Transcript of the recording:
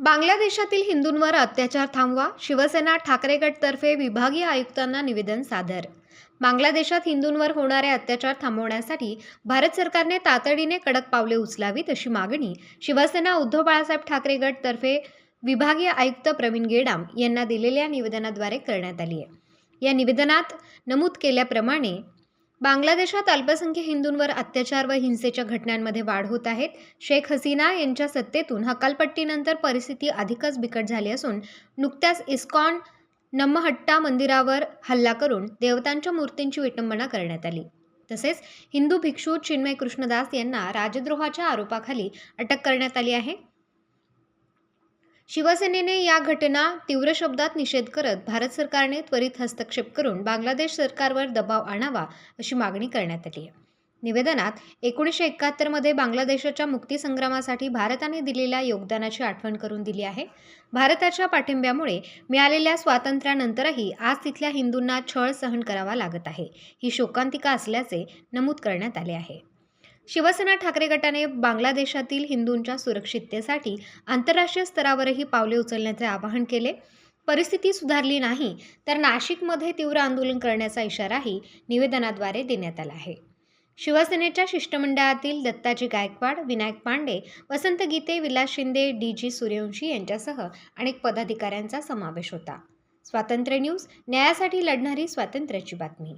बांगलादेशातील हिंदूंवर अत्याचार थांबवा शिवसेना ठाकरे गटतर्फे विभागीय आयुक्तांना निवेदन सादर. बांगलादेशात हिंदूंवर होणारे अत्याचार थांबवण्यासाठी भारत सरकारने तातडीने कडक पावले उचलावीत अशी मागणी शिवसेना उद्धव बाळासाहेब ठाकरे गटतर्फे विभागीय आयुक्त प्रवीण गेडाम यांना दिलेल्या निवेदनाद्वारे करण्यात आली आहे. या निवेदनात नमूद केल्याप्रमाणे बांगलादेशात अल्पसंख्य हिंदूंवर अत्याचार व हिंसेच्या घटनांमध्ये वाढ होत आहेत. शेख हसीना यांच्या सत्तेतून हकालपट्टीनंतर परिस्थिती अधिकच बिकट झाली असून नुकत्याच इस्कॉन नम्महट्टा मंदिरावर हल्ला करून देवतांच्या मूर्तींची विटंबना करण्यात आली. तसेच हिंदू भिक्षू चिन्मय कृष्णदास यांना राजद्रोहाच्या आरोपाखाली अटक करण्यात आली आहे. शिवसेनेने या घटना तीव्र शब्दात निषेध करत भारत सरकारने त्वरित हस्तक्षेप करून बांगलादेश सरकारवर दबाव आणावा अशी मागणी करण्यात आली आहे. निवेदनात एकोणीसशे एकाहत्तरमध्ये बांगलादेशाच्या मुक्तीसंग्रामासाठी भारताने दिलेल्या योगदानाची आठवण करून दिली आहे. भारताच्या पाठिंब्यामुळे मिळालेल्या स्वातंत्र्यानंतरही आज तिथल्या हिंदूंना छळ सहन करावा लागत आहे. ही शोकांतिका असल्याचे नमूद करण्यात आले आहे. शिवसेना ठाकरे गटाने बांगलादेशातील हिंदूंच्या सुरक्षिततेसाठी आंतरराष्ट्रीय स्तरावरही पावले उचलण्याचे आवाहन केले. परिस्थिती सुधारली नाही तर नाशिकमध्ये तीव्र आंदोलन करण्याचा इशाराही निवेदनाद्वारे देण्यात आला आहे. शिवसेनेच्या शिष्टमंडळातील दत्ताजी गायकवाड विनायक पांडे वसंत गीते विलास शिंदे डी जी सूर्यवंशी यांच्यासह अनेक पदाधिकाऱ्यांचा समावेश होता. स्वातंत्र्य न्यूज न्यायासाठी लढणारी स्वातंत्र्याची बातमी.